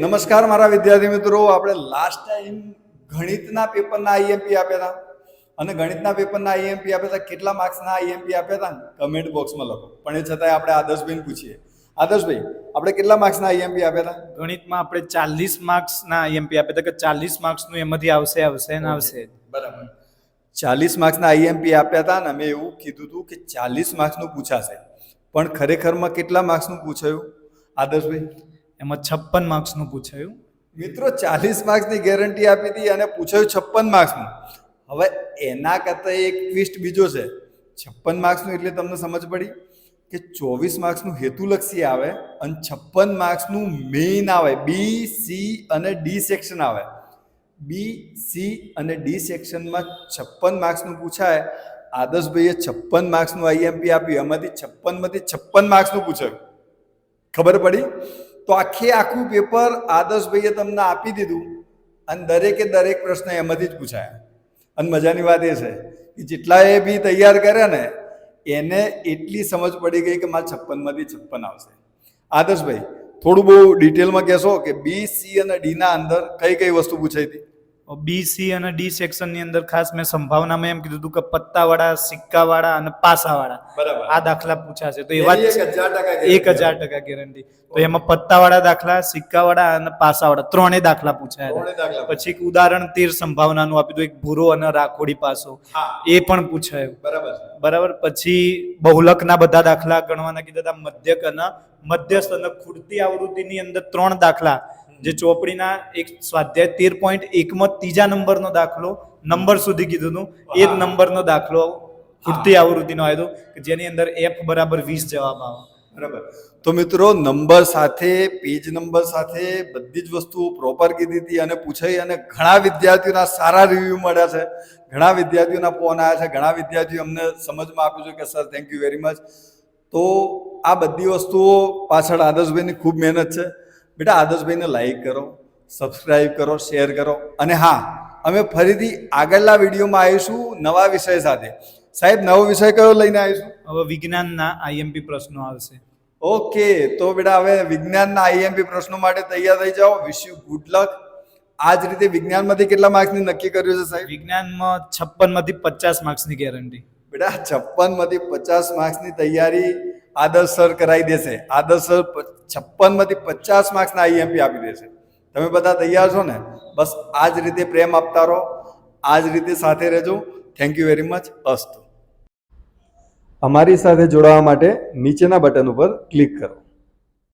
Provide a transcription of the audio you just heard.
નમસ્કાર મારા વિદ્યાર્થી મિત્રો. આપણે લાસ્ટ ટાઈમ ગણિતના પેપરના આઈએમપી આપ્યા હતા. અને ગણિતના પેપરના આઈએમપી આપ્યા હતા. કેટલા માર્ક્સના આઈએમપી આપ્યા હતા? કમેન્ટ બોક્સમાં લખો. પણ એ છતાંય આપણે આદર્શભાઈને પૂછીએ. આદર્શભાઈ આપણે કેટલા માર્ક્સના આઈએમપી આપ્યા હતા? ગણિતમાં આપણે ચાલીસ માર્ક્સના આઈએમપી આપ્યા હતા કે ચાલીસ માર્ક્સનું એમાંથી આવશે આવશે ને આવશે. બરાબર. ચાલીસ માર્ક્સના આઈએમપી આપ્યા હતા અને મેં એવું કીધું હતું કે ચાલીસ માર્ક્સનું પૂછાશે. પણ ખરેખરમાં કેટલા માર્ક્સનું પૂછાયું? આદર્શભાઈ? એમાં છપ્પન માર્ક્સનું પૂછાયું. મિત્રો, ચાલીસ માર્ક્સની ગેરંટી આપી હતી અને પૂછાયું છપ્પન માર્ક્સનું. હવે એના કરતાં એક ટ્વિસ્ટ બીજો છે. છપ્પન માર્ક્સનું એટલે તમને સમજ પડી કે ચોવીસ માર્ક્સનું હેતુલક્ષી આવે અને છપ્પન માર્ક્સનું મેઇન આવે. બી સી અને ડી સેક્શન આવે. બી સી અને ડી સેક્શનમાં છપ્પન માર્ક્સનું પૂછાય. આદર્શભાઈએ છપ્પન માર્ક્સનું આઈએમપી આપ્યું. એમાંથી છપ્પનમાંથી છપ્પન માર્ક્સનું પૂછાયું. ખબર પડી? તો આખે આખું પેપર આદર્શભાઈએ તમને આપી દીધું અને દરેકે દરેક પ્રશ્ન એમાંથી જ પૂછાયા. અને મજાની વાત એ છે કે એ બી તૈયાર કર્યા ને, એને એટલી સમજ પડી ગઈ કે મારે છપ્પનમાંથી છપ્પન આવશે. આદર્શભાઈ, થોડું બહુ ડિટેલમાં કહેશો કે બી સી અને ડીના અંદર કઈ કઈ વસ્તુ પૂછાઈ હતી? બી સી અને ડી સેક્શનની અંદર ખાસ મેં સંભાવનામાં એમ કીધું હતું કે પત્તાવાળા સિક્કાવાળા અને પાસાવાળા. બરાબર. આ દાખલા પૂછાશે તો એવા એક હજાર ટકા ગેરંટી તો એમાં પત્તાવાળા દાખલા સિક્કાવાળા અને પાસાવાળા ત્રણેય દાખલા પૂછાયા. પછી એક ઉદાહરણ તેર સંભાવનાનું આપ્યું હતું એક ભૂરો અને રાખોડી પાસો. એ પણ પૂછાયું. બરાબર બરાબર? પછી બહુલકના બધા દાખલા ગણવાના કીધા હતા. મધ્યક અને મધ્યસ્થ અને ખૂટતી આવૃત્તિની અંદર ત્રણ દાખલા. જે ચોપડીના એક સ્વાધ્યાય તેર પોઈન્ટ એકમાં ત્રીજા નંબરનો દાખલો નંબર સુધી કીધું હતું એ જ નંબરનો દાખલો ખૂટતી આવૃત્તિનો આવ્યો કે જેની અંદર એફ બરાબર વીસ જવાબ આવે. બરાબર. તો મિત્રો નંબર સાથે પેજ નંબર સાથે બધી જ વસ્તુઓ પ્રોપર કીધી હતી અને પૂછાઈ અને ઘણા વિદ્યાર્થીઓના સારા રિવ્યૂ મળ્યા છે. ઘણા વિદ્યાર્થીઓના ફોન આવ્યા છે. ઘણા વિદ્યાર્થીઓ અમને સમજમાં આપ્યું છે કે sir thank you very much તો આ બધી વસ્તુઓ પાછળ આદર્શભાઈની ખૂબ મહેનત છે. બેટા આદર્શભાઈને લાઈક કરો સબસ્ક્રાઈબ કરો શેર કરો. અને હા અમે ફરીથી આગળના વિડીયોમાં આવીશું નવા વિષય સાથે. સાહેબ નવો વિષય કયો લઈને આવીશું? હવે વિજ્ઞાનના આઈએમપી પ્રશ્નો આવશે. ઓકે તો બેટા હવે વિજ્ઞાનના આઈએમપી પ્રશ્નો માટે તૈયાર થઈ જાઓ. વિશ યુ ગુડ લક આ જ રીતે વિજ્ઞાનમાંથી કેટલા માર્ક્સની નક્કી કર્યું છે સાહેબ? વિજ્ઞાનમાં છપ્પનમાંથી પચાસ માર્ક્સની ગેરંટી બેટા છપ્પનમાંથી પચાસ માર્ક્સની તૈયારી આદર્શ સર કરાવી દેશે. આદર્શ સર છપ્પનમાંથી પચાસ માર્ક્સના આઈએમપી આપી દેશે. તમે બધા તૈયાર છો ને? બસ આ જ રીતે પ્રેમ આપતા રહો આ જ રીતે સાથે રહેજો. થેન્ક યુ વેરી મચ અસ્તુ. અમારી સાથે જોડાવા માટે નીચેના બટન ઉપર ક્લિક કરો.